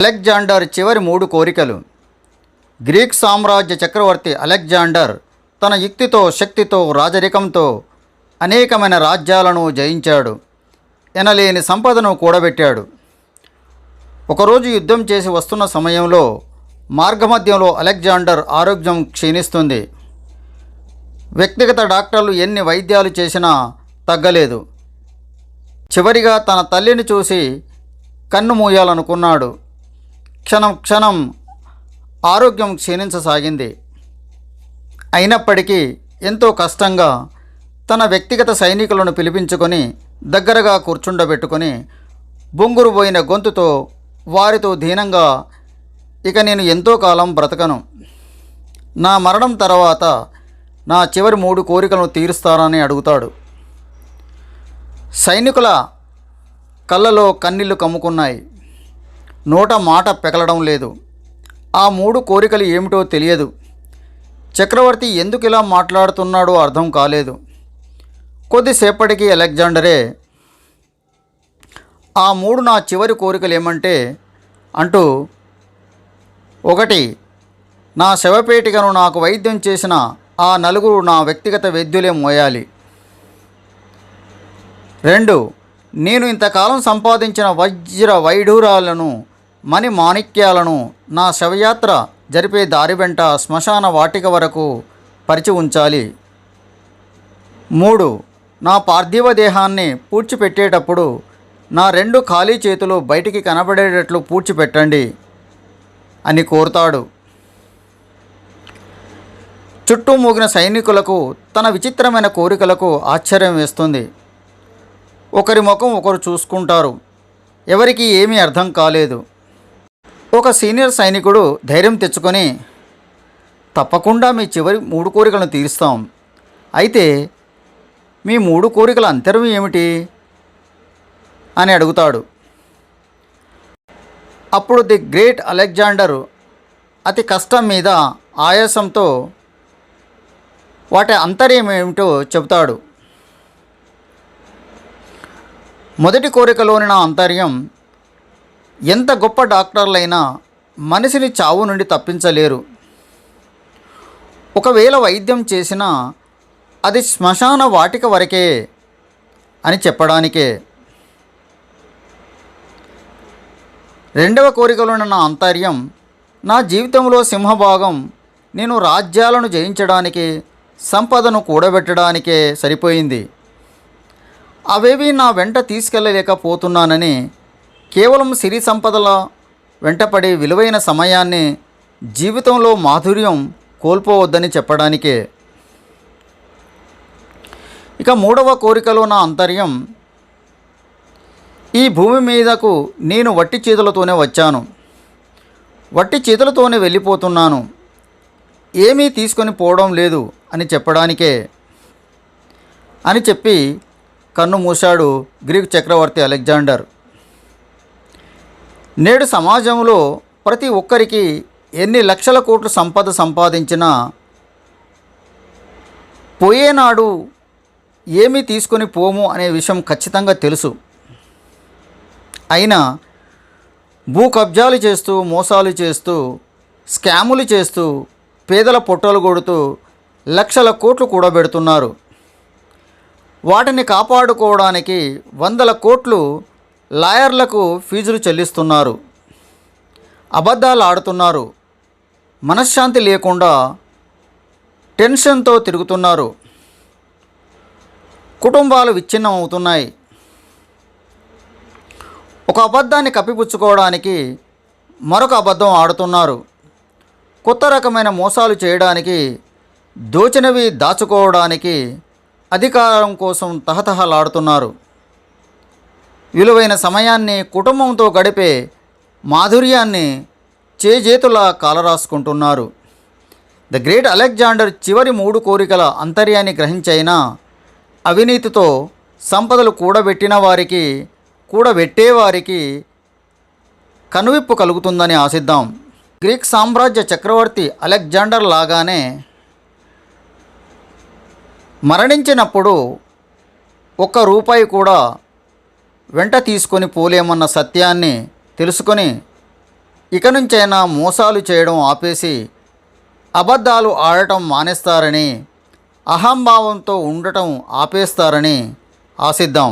Alexander చివరి మూడు కోరికలు. గ్రీక్ సామ్రాజ్య చక్రవర్తి అలెగ్జాండర్ తన యుక్తితో శక్తితో రాజరికంతో అనేకమైన రాజ్యాలను జయించాడు. ఎనలేని సంపదను కూడబెట్టాడు. ఒకరోజు యుద్ధం చేసి వస్తున్న సమయంలో మార్గమధ్యంలో అలెగ్జాండర్ ఆరోగ్యం క్షీణిస్తుంది. వ్యక్తిగత డాక్టర్లు ఎన్ని వైద్యాలు చేసినా తగ్గలేదు. చివరిగా తన తల్లిని చూసి కన్ను మూయాలనుకున్నాడు క్షణం క్షణం ఆరోగ్యం క్షీణించసాగింది. అయినప్పటికీ ఎంతో కష్టంగా తన వ్యక్తిగత సైనికులను పిలిపించుకొని దగ్గరగా కూర్చుండబెట్టుకొని బొంగురు పోయిన గొంతుతో వారితో దీనంగా ఇక నేను ఎంతో కాలం బ్రతకను. నా మరణం తర్వాత నా చివరి మూడు కోరికలను తీరుస్తారని అడుగుతాడు. సైనికుల కళ్ళలో కన్నీళ్ళు కమ్ముకున్నాయి. నోట మాట పెకలడం లేదు. ఆ మూడు కోరికలు ఏమిటో తెలియదు. చక్రవర్తి ఎందుకు ఇలా మాట్లాడుతున్నాడో అర్థం కాలేదు. కొద్దిసేపటికి అలెగ్జాండరే ఆ మూడు నా చివరి కోరికలు ఏమంటే అంటూ ఒకటి నా శవపేటికను నాకు వైద్యం చేసిన ఆ నలుగురు నా వ్యక్తిగత వైద్యులే మోయాలి. రెండు నేను ఇంతకాలం సంపాదించిన వజ్ర వైఢూరాలను మణి మాణిక్యాలను నా శవయాత్ర జరిపే దారి వెంట శ్మశాన వాటిక వరకు పరిచి ఉంచాలి. మూడు నా పార్థివ దేహాన్ని పూడ్చిపెట్టేటప్పుడు నా రెండు ఖాళీ చేతులు బయటికి కనబడేటట్లు పూడ్చిపెట్టండి అని కోరుతాడు. చుట్టూ మూగిన సైనికులకు తన విచిత్రమైన కోరికలకు ఆశ్చర్యం వేస్తుంది. ఒకరి ముఖం ఒకరు చూసుకుంటారు. ఎవరికి ఏమీ అర్థం కాలేదు. ఒక సీనియర్ సైనికుడు ధైర్యం తెచ్చుకొని తప్పకుండా మీ చివరి మూడు కోరికలను తీరుస్తాం. అయితే మీ మూడు కోరికల అంతరం ఏమిటి? అని అడుగుతాడు. అప్పుడు ది గ్రేట్ అలెగ్జాండర్ అతి కష్టం మీద ఆయాసంతో వాటి అంతర్యం ఏమిటో చెబుతాడు. మొదటి కోరికలోని నా అంతర్యం ఎంత గొప్ప డాక్టర్లైనా మనిషిని చావు నుండి తప్పించలేరు. ఒకవేళ వైద్యం చేసినా అది శ్మశాన వాటిక వరకే అని చెప్పడానికే. రెండవ కోరికలోని నా అంతర్యం నా జీవితంలో సింహభాగం నేను రాజ్యాలను జయించడానికి సంపదను కూడబెట్టడానికే సరిపోయింది. అవేవి నా వెంట తీసుకెళ్ళలేకపోతున్నానని కేవలం సిరి సంపదల వెంటపడి విలువైన సమయాన్ని జీవితంలో మాధుర్యం కోల్పోవద్దని చెప్పడానికే. ఇక మూడవ కోరికలో నా అంతర్యం ఈ భూమి మీదకు నేను వట్టి చేతులతోనే వచ్చాను. వట్టి చేతులతోనే వెళ్ళిపోతున్నాను. ఏమీ తీసుకొని పోవడం లేదు అని చెప్పడానికే. అని చెప్పి కన్ను మూశాడు గ్రీక్ చక్రవర్తి అలెగ్జాండర్. నేడు సమాజంలో ప్రతి ఒక్కరికి ఎన్ని లక్షల కోట్లు సంపద సంపాదించినా పోయేనాడు ఏమీ తీసుకొని పోము అనే విషయం ఖచ్చితంగా తెలుసు. అయినా భూ కబ్జాలు చేస్తూ మోసాలు చేస్తూ స్కాములు చేస్తూ పేదల పొట్టలు కొడుతూ లక్షల కోట్లు కూడబెడుతున్నారు వాటిని కాపాడుకోవడానికి వందల కోట్లు లాయర్లకు ఫీజులు చెల్లిస్తున్నారు. అబద్ధాలు ఆడుతున్నారు. మనశ్శాంతి లేకుండా టెన్షన్తో తిరుగుతున్నారు. కుటుంబాలు విచ్ఛిన్నం అవుతున్నాయి ఒక అబద్ధాన్ని కప్పిపుచ్చుకోవడానికి మరొక అబద్ధం ఆడుతున్నారు. కొత్త రకమైన మోసాలు చేయడానికి దోచినవి దాచుకోవడానికి అధికారం కోసం తహతహలాడుతున్నారు. విలువైన సమయాన్ని కుటుంబంతో గడిపే మాధుర్యాన్ని చేజేతులా కాలరాసుకుంటున్నారు. ద గ్రేట్ అలెగ్జాండర్ చివరి మూడు కోరికల అంతర్యాన్ని గ్రహించైనా అవినీతితో సంపదలు కూడబెట్టిన వారికి కూడబెట్టేవారికి కనువిప్పు కలుగుతుందని ఆశిద్దాం. గ్రీక్ సామ్రాజ్య చక్రవర్తి అలెగ్జాండర్ లాగానే మరణించినప్పుడు ఒక్క రూపాయి కూడా వెంట తీసుకొని పోలేమన్న సత్యాన్ని తెలుసుకొని ఇక నుంచైనా మోసాలు చేయడం ఆపేసి అబద్ధాలు ఆడటం మానేస్తారని అహంభావంతో ఉండటం ఆపేస్తారని ఆశిద్దాం.